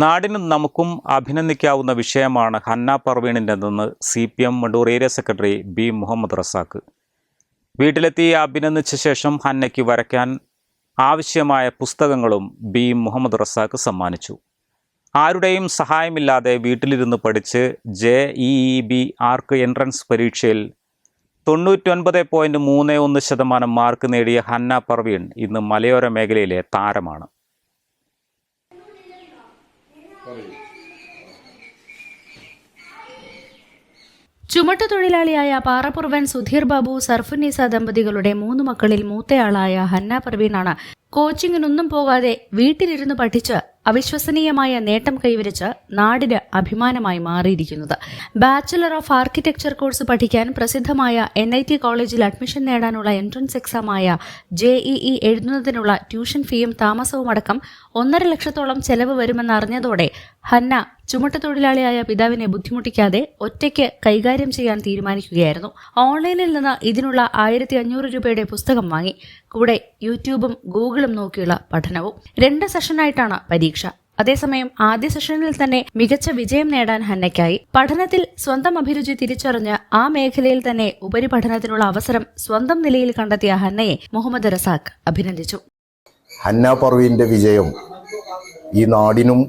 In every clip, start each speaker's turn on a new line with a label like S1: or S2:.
S1: നാടിനും നമുക്കും അഭിനന്ദിക്കാവുന്ന വിഷയമാണ് Hanna പർവീണിന്റെതെന്ന് C P M Mandoor area secretary B Muhammad Razak വീട്ടിലെത്തി അഭിനന്ദിച്ച ശേഷം ഹന്നയ്ക്ക് വരയ്ക്കാൻ ആവശ്യമായ പുസ്തകങ്ങളും ബി മുഹമ്മദ് റസാഖ് സമ്മാനിച്ചു. ആരുടെയും സഹായമില്ലാതെ വീട്ടിലിരുന്ന് പഠിച്ച് J E E B arch entrance പരീക്ഷയിൽ തൊണ്ണൂറ്റൊൻപത് പോയിന്റ് മൂന്ന് ഒന്ന് ശതമാനം മാർക്ക് നേടിയ ഹന്ന പർവീൺ ഇന്ന് മലയോര മേഖലയിലെ താരമാണ്.
S2: ചുമട്ടുതൊഴിലാളിയായ പാറപ്പുറവൻ സുധീർ ബാബു സർഫുന്നീസ ദമ്പതികളുടെ മൂന്ന് മക്കളിൽ മൂത്തയാളായ ഹന്ന പർവീനാണ് കോച്ചിങ്ങിനൊന്നും പോകാതെ വീട്ടിലിരുന്ന് പഠിച്ച് അവിശ്വസനീയമായ നേട്ടം കൈവരിച്ച് നാടിന് അഭിമാനമായി മാറിയിരിക്കുന്നത്. ബാച്ചിലർ ഓഫ് ആർക്കിടെക്ചർ കോഴ്സ് പഠിക്കാൻ പ്രസിദ്ധമായ എൻ ഐ ടി കോളേജിൽ അഡ്മിഷൻ നേടാനുള്ള എൻട്രൻസ് എക്സാമായ ജെ ഇ ഇ എഴുതുന്നതിനുള്ള ട്യൂഷൻ ഫീയും താമസവും അടക്കം ഒന്നര ലക്ഷത്തോളം ചെലവ് വരുമെന്നറിഞ്ഞതോടെ ഹന്ന ചുമട്ടുതൊഴിലാളിയായ പിതാവിനെ ബുദ്ധിമുട്ടിക്കാതെ ഒറ്റയ്ക്ക് കൈകാര്യം ചെയ്യാൻ തീരുമാനിക്കുകയായിരുന്നു. ഓൺലൈനിൽ നിന്ന് ഇതിനുള്ള ആയിരത്തി അഞ്ഞൂറ് രൂപയുടെ പുസ്തകം വാങ്ങി. കൂടെ യൂട്യൂബും ഗൂഗിളും നോക്കിയുള്ള പഠനവും. രണ്ട് സെഷനായിട്ടാണ് പരീക്ഷ. അതേസമയം ആദ്യ സെഷനിൽ തന്നെ മികച്ച വിജയം നേടാൻ ഹന്നയ്ക്കായി. പഠനത്തിൽ സ്വന്തം അഭിരുചി തിരിച്ചറിഞ്ഞ് ആ മേഖലയിൽ തന്നെ ഉപരിപഠനത്തിനുള്ള അവസരം സ്വന്തം നിലയിൽ കണ്ടെത്തിയ ഹന്നയെ മുഹമ്മദ് റസാഖ് അഭിനന്ദിച്ചു.
S3: ഹന്ന പർവീന്റെ വിജയം ഈ നാടിനും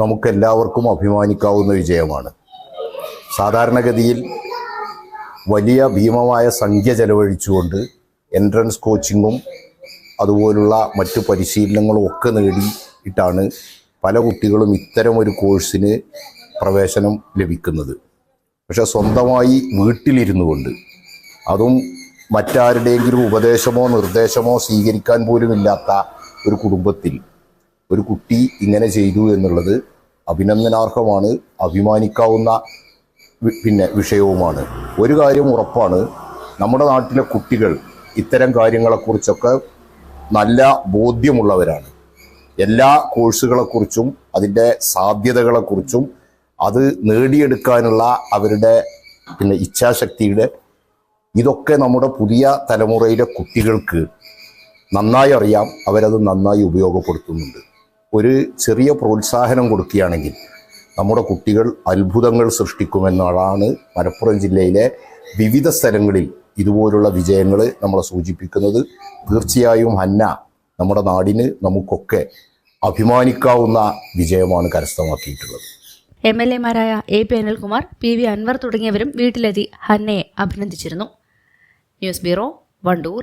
S3: നമുക്കെല്ലാവർക്കും അഭിമാനിക്കാവുന്ന വിജയമാണ്. സാധാരണഗതിയിൽ വലിയ ഭീമമായ സംഖ്യ ചെലവഴിച്ചുകൊണ്ട് എൻട്രൻസ് കോച്ചിങ്ങും അതുപോലുള്ള മറ്റു പരിശീലനങ്ങളും ഒക്കെ നേടിയിട്ടാണ് പല കുട്ടികളും ഇത്തരം ഒരു കോഴ്സിന് പ്രവേശനം ലഭിക്കുന്നത്. പക്ഷെ സ്വന്തമായി വീട്ടിലിരുന്നു കൊണ്ട് അതും മറ്റാരുടെയെങ്കിലും ഉപദേശമോ നിർദ്ദേശമോ സ്വീകരിക്കാൻ പോലുമില്ലാത്ത ഒരു കുടുംബത്തിൽ ഒരു കുട്ടി ഇങ്ങനെ ചെയ്തു എന്നുള്ളത് അഭിനന്ദനാർഹമാണ് അഭിമാനിക്കാവുന്ന പിന്നെ വിഷയവുമാണ്. ഒരു കാര്യം ഉറപ്പാണ് നമ്മുടെ നാട്ടിലെ കുട്ടികൾ ഇത്തരം കാര്യങ്ങളെക്കുറിച്ചൊക്കെ നല്ല ബോധ്യമുള്ളവരാണ്. എല്ലാ കോഴ്സുകളെക്കുറിച്ചും അതിന്റെ സാധ്യതകളെക്കുറിച്ചും അത് നേടിയെടുക്കാനുള്ള അവരുടെ പിന്നെ ഇച്ഛാശക്തിയുടെ ഇതൊക്കെ നമ്മുടെ പുതിയ തലമുറയിലെ കുട്ടികൾക്ക് നന്നായി അറിയാം അവരത് നന്നായി ഉപയോഗപ്പെടുത്തുന്നുണ്ട്. ഒരു ചെറിയ പ്രോത്സാഹനം കൊടുക്കുകയാണെങ്കിൽ നമ്മുടെ കുട്ടികൾ അത്ഭുതങ്ങൾ സൃഷ്ടിക്കുമെന്നാണ് മലപ്പുറം ജില്ലയിലെ വിവിധ സ്ഥലങ്ങളിൽ ഇതുപോലുള്ള വിജയങ്ങൾ നമ്മളെ സൂചിപ്പിക്കുന്നത്. തീർച്ചയായും ഹന്ന നമ്മുടെ നാടിന് നമുക്കൊക്കെ അഭിമാനിക്കാവുന്ന വിജയമാണ് കരസ്ഥമാക്കിയിട്ടുള്ളത്.
S2: M L എമാരായ A P Anilkumar P V Anvar തുടങ്ങിയവരും വീട്ടിലെത്തി ഹന്നയെ അഭിനന്ദിച്ചിരുന്നു. News bureau Wandoor.